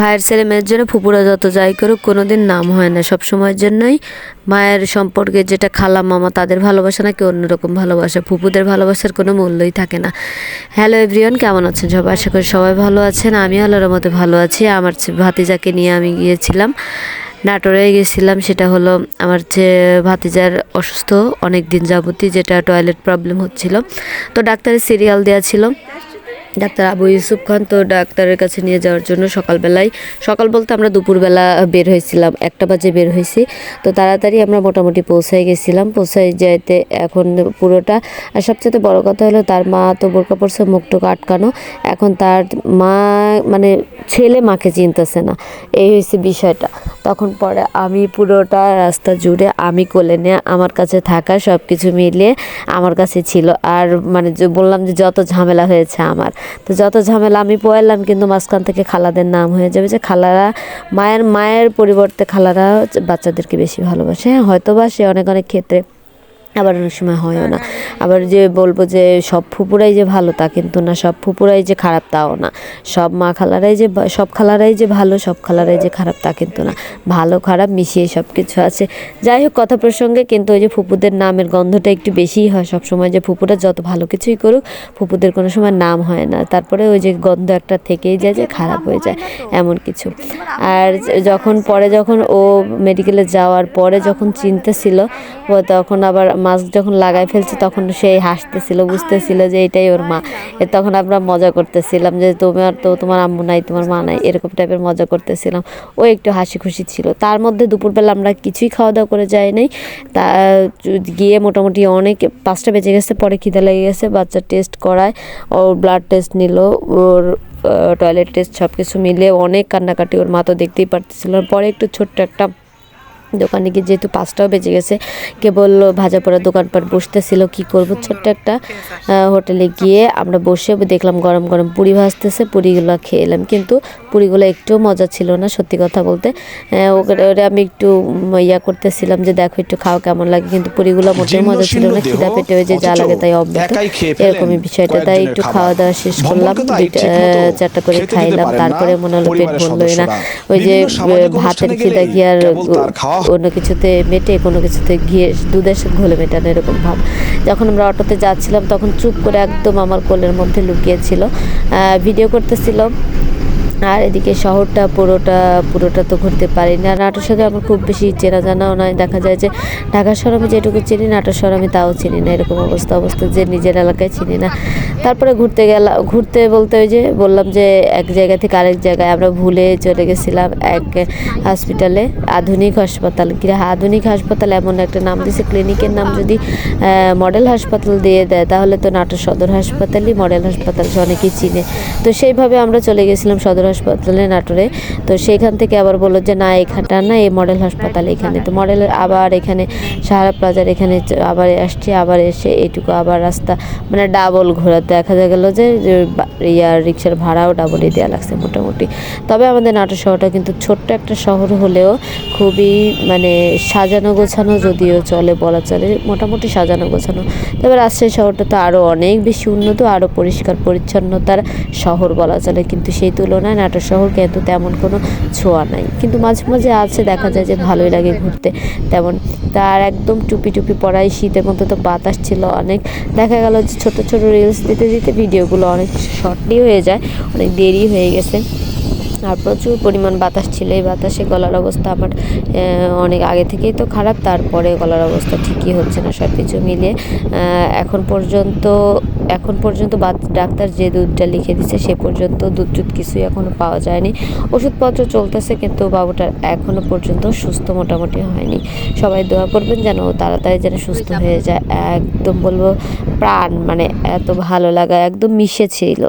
ভাইয়ের ছেলে মেয়ের জন্য ফুপুরা যত যাই করুক কোনো দিন নাম হয় না। সব সময়ের জন্যই মায়ের সম্পর্কে যেটা খালা মামা তাদের ভালোবাসা নাকি অন্যরকম ভালোবাসা? ফুপুদের ভালোবাসার কোনো মূল্যই থাকে না। হ্যালো এভরিওয়ান কেমন আছেন সবাই? আশা করি সবাই ভালো আছেন। আমি আল্লাহর মতো ভালো আছি। আমার ভাতিজাকে নিয়ে আমি গিয়েছিলাম, নাটোরে গেছিলাম সেটা হলো আমার যে ভাতিজার অসুস্থ অনেক দিন যাবতই, যেটা টয়লেট প্রবলেম হচ্ছিল। তো ডাক্তারের সিরিয়াল দেওয়া ছিল। ডাক্তার আবু ইউসুফ খান তো ডাক্তারের কাছে নিয়ে যাওয়ার জন্য সকালবেলায়, সকাল বলতে আমরা দুপুরবেলা বের হয়েছিলাম, একটা বাজে বের হয়েছি। তো তাড়াতাড়ি আমরা মোটামুটি পৌঁছায় গেছিলাম, পৌঁছায় যাইতে এখন পুরোটা। আর সবচেয়ে বড় কথা হলো তার মা তো বোরকা পড়ছে মুখটুক আটকানো। এখন তার মা মানে ছেলে মাকে চিনতেছে না, এই হয়েছে বিষয়টা। তখন পরে আমি পুরোটা রাস্তা জুড়ে, আমি কোলে নিয়ে আমার কাছে থাকা সব কিছু মিলিয়ে আমার কাছে ছিল। আর মানে বললাম যে যত ঝামেলা হয়েছে আমার তো যত ঝামেলা আমি পয়লাম কিন্তু মাঝখান থেকে খালাদের নাম হয়ে যাবে যে খালারা, মায়ের মায়ের পরিবর্তে খালারা বাচ্চাদেরকে বেশি ভালোবাসে। হ্যাঁ হয়তো বা সে অনেক অনেক ক্ষেত্রে আবার অনেক সময় হয়ও না। আবার যে বলব যে সব ফুপুরাই যে ভালো তা কিন্তু না সব ফুপুরাই যে খারাপ তাও না। সব মা খালারাই যে সব খালারাই যে ভালো সব খালারাই যে খারাপ তা কিন্তু না। ভালো খারাপ মিশিয়ে সব কিছু আছে। যাই হোক কথা প্রসঙ্গে কিন্তু ওই যে ফুপুদের নামের গন্ধটা একটু বেশিই হয় সব সময় যে ফুপুরা যত ভালো কিছুই করুক ফুপুদের কোনো সময় নাম হয় না। তারপরে ওই যে গন্ধ একটা থেকেই যায় যে খারাপ হয়ে যায় এমন কিছু। আর যখন পরে যখন ও মেডিকেলে যাওয়ার পরে যখন চিনতেছিল ও তখন আবার মাস্ক যখন লাগাই ফেলছে তখন সেই হাসতেছিল, বুঝতেছিল যে এটাই ওর মা। তখন আমরা মজা করতেছিলাম যে তোমার তো তোমার আম্মু নাই, তোমার মা নাই, এরকম টাইপের মজা করতেছিলাম। ও একটু হাসি খুশি ছিল। তার মধ্যে দুপুরবেলা আমরা কিছুই খাওয়া দাওয়া করে যাই নাই। তা গিয়ে মোটামুটি অনেক, পাঁচটা বেজে গেছে, পরে খিদে লেগে গেছে, বাচ্চা টেস্ট করায়, ওর ব্লাড টেস্ট নিল, ওর টয়লেট টেস্ট সব কিছু মিলে অনেক কান্নাকাটি, ওর মা তো দেখতেই পারতেছিল পরে একটু ছোট্ট একটা দোকানে গিয়ে যেহেতু পাঁচটাও বেজে গেছে কেবল ভাজা পোড়া দোকানপাট বসতেছিল কি করব? ছোট্ট একটা হোটেলে গিয়ে আমরা বসে দেখলাম গরম গরম পুরি ভাজতেছে পুরিগুলো খেয়ে এলাম। কিন্তু পুরিগুলো একটুও মজা ছিল না সত্যি কথা বলতে। ওরে আমি একটু ইয়া করতেছিলাম যে দেখো একটু খাও কেমন লাগে? কিন্তু পুরিগুলো মোটেও মজা ছিল না খিদা পেটে ওই যে যা লাগে তাই ফেলেন এরকমই বিষয়টা তাই একটু খাওয়া দাওয়া শেষ করলাম চারটা করে খাইলাম তারপরে মনে হলো পেট ভরলোই না। ওই যে ভাতের খিদা কি আর খাওয়া অন্য কিছুতে মেটে, কোনো কিছুতে ঘিয়ে দুধের সাথে ঘোলে মেটানো এরকম ভাব। যখন আমরা অটোতে যাচ্ছিলাম, তখন চুপ করে একদম আমার কোলের মধ্যে লুকিয়েছিল ভিডিও করতেছিল আর এদিকে শহরটা পুরোটা পুরোটা তো ঘুরতে পারি না নাটোর সাথে আমার খুব বেশি চেনা জানাও নয় দেখা যায় যে ঢাকা শহর আমি যেটুকু চিনি, নাটোর শহর আমি তাও চিনি না। এরকম অবস্থা অবস্থা যে নিজের এলাকায় চিনি না। তারপরে ঘুরতে গেলাম ঘুরতে বলতে ওই যে বললাম যে এক জায়গা থেকে আরেক জায়গায় আমরা ভুলে চলে গেছিলাম এক হসপিটালে আধুনিক হাসপাতাল। কি আধুনিক হাসপাতাল এমন একটা নাম দিয়েছে ক্লিনিকের নাম যদি মডেল হাসপাতাল দিয়ে দেয়, তাহলে তো নাটোর সদর হাসপাতালই মডেল হাসপাতাল অনেকেই চিনে। তো সেইভাবে আমরা চলে গেছিলাম সদর হাসপাতালে, নাটোরে। তো সেখান থেকে আবার বলল যে, না, এখানটা না, এই মডেল হাসপাতাল এখানে। তো মডেল আবার এখানে সাহারা প্লাজার এখানে আবার আসছি, আবার এসে এটুকু আবার রাস্তা মানে ডাবল ঘোরা। দেখা গেলো যে ইয়ার রিক্সার ভাড়াও ডাবলই দেওয়া লাগছে মোটামুটি। তবে আমাদের নাটোর শহরটা কিন্তু ছোট্ট একটা শহর হলেও খুবই মানে সাজানো গোছানো যদিও চলে বলা চলে, মোটামুটি সাজানো গোছানো। তবে রাজশাহী শহরটা তো আরও অনেক বেশি উন্নত আরও পরিষ্কার পরিচ্ছন্নতার শহর বলা চলে। কিন্তু সেই তুলনায় নাটোর শহর কিন্তু তেমন কোনো ছোঁয়া নাই। কিন্তু মাঝে মাঝে আছে, দেখা যায় যে ভালোই লাগে ঘুরতে তেমন। তার একদম টুপি টুপি পরাই শীতের মতো তো বাতাস ছিল অনেক। দেখা গেল যে ছোটো ছোটো রিলস দিতে দিতে ভিডিওগুলো অনেক শর্টলি হয়ে যায়, অনেক দেরি হয়ে গেছে। আর প্রচুর পরিমাণ বাতাস ছিল। এই বাতাসে গলার অবস্থা আমার অনেক আগে থেকেই তো খারাপ। তারপরে গলার অবস্থা ঠিকই হচ্ছে না সব কিছু মিলিয়ে এখন পর্যন্ত এখন পর্যন্ত ডাক্তার যে দুধটা লিখে দিচ্ছে সে পর্যন্ত দুধ টুধ কিছুই এখনও পাওয়া যায়নি। ওষুধপত্র চলতেছে কিন্তু বাবুটার এখনও পর্যন্ত সুস্থ মোটামুটি হয়নি। সবাই দোয়া করবেন যেন তাড়াতাড়ি যেন সুস্থ হয়ে যায়। একদম বলব, প্রাণ মানে এত ভালো লাগা, একদম মিশে ছিল।